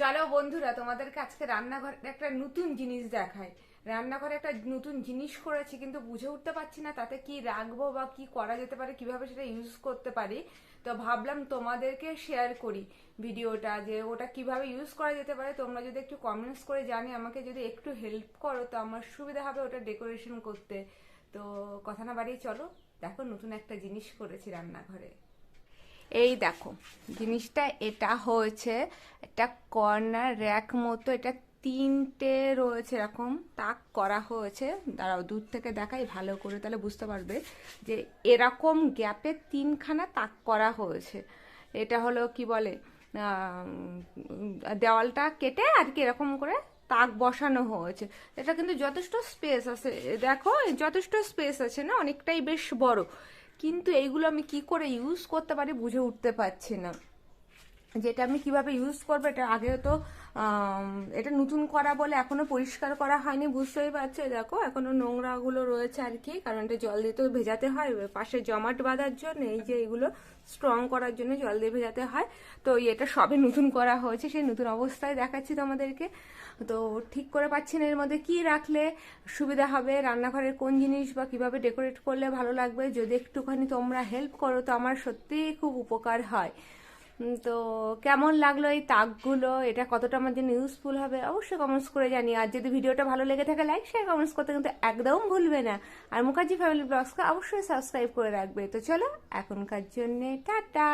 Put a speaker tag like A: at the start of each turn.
A: চলো বন্ধুরা, তোমাদেরকে আজকে রান্নাঘরে একটা নতুন জিনিস দেখাই। রান্নাঘরে একটা নতুন জিনিস করেছি, কিন্তু বুঝে উঠতে পারছি না তাতে কি রাখব বা কি করা যেতে পারে, কীভাবে সেটা ইউজ করতে পারি। তো ভাবলাম তোমাদেরকে শেয়ার করি ভিডিওটা, যে ওটা কীভাবে ইউজ করা যেতে পারে। তোমরা যদি একটু কমেন্টস করে জানি আমাকে যদি একটু হেল্প করো, তো আমার সুবিধা হবে ওটা ডেকোরেশন করতে। তো কথা না বাড়িয়ে চলো, দেখো নতুন একটা জিনিস করেছি রান্নাঘরে। এই দেখো, জিনিসটা এটা হয়েছে একটা কর্নার র্যাক মতো, এটা তিনটে রয়েছে এরকম, তাক করা হয়েছে। দাঁড়াও, দূর থেকে দেখাই, ভালো করে তাহলে বুঝতে পারবে যে এরকম গ্যাপে তিনখানা তাক করা হয়েছে। এটা হলো কি বলে দেওয়ালটা কেটে আর কি এরকম করে তাক বসানো হয়েছে। এটা কিন্তু যথেষ্ট স্পেস আছে। দেখো, যথেষ্ট স্পেস আছে না? অনেকটাই বেশ বড়। কিন্তু এইগুলো আমি কি করে ইউজ করতে পারি বুঝে উঠতে পারছি না। যেটা আমি কীভাবে ইউজ করব, এটা আগে তো এটা নতুন করা বলে এখনও পরিষ্কার করা হয়নি, বুঝতেই পারছ? দেখো, এখনও নোংরাগুলো রয়েছে আর কি, কারণ এটা জল দিয়ে তো ভেজাতে হয় পাশে জমাট বাঁধার জন্য, এই যে এগুলো স্ট্রং করার জন্য জল দিয়ে ভেজাতে হয়। তো এটা সবে নতুন করা হয়েছে, সেই নতুন অবস্থায় দেখাচ্ছি তোমাদেরকে। তো ঠিক করে পাচ্ছি না, এর মধ্যে কি রাখলে সুবিধা হবে, রান্নাঘরের কোন জিনিস বা কীভাবে ডেকোরেট করলে ভালো লাগবে? যদি একটুখানি তোমরা হেল্প করো, তো আমার সত্যিই খুব উপকার হয়। তো কেমন লাগল এই তাকগুলো? এটা কতটা আমার জন্য ইউজফুল হবে? অবশ্যই কমেন্টস করে জানি আর যদি ভিডিওটা ভালো লেগে থাকে লাইক শেয়ার কমেন্টস করতে কিন্তু একদম ভুলবে না। আর মুখার্জি ফ্যামিলি ব্লগসকে অবশ্যই সাবস্ক্রাইব করে রাখবে। তো চলো, এখনকার জন্যে টাটা!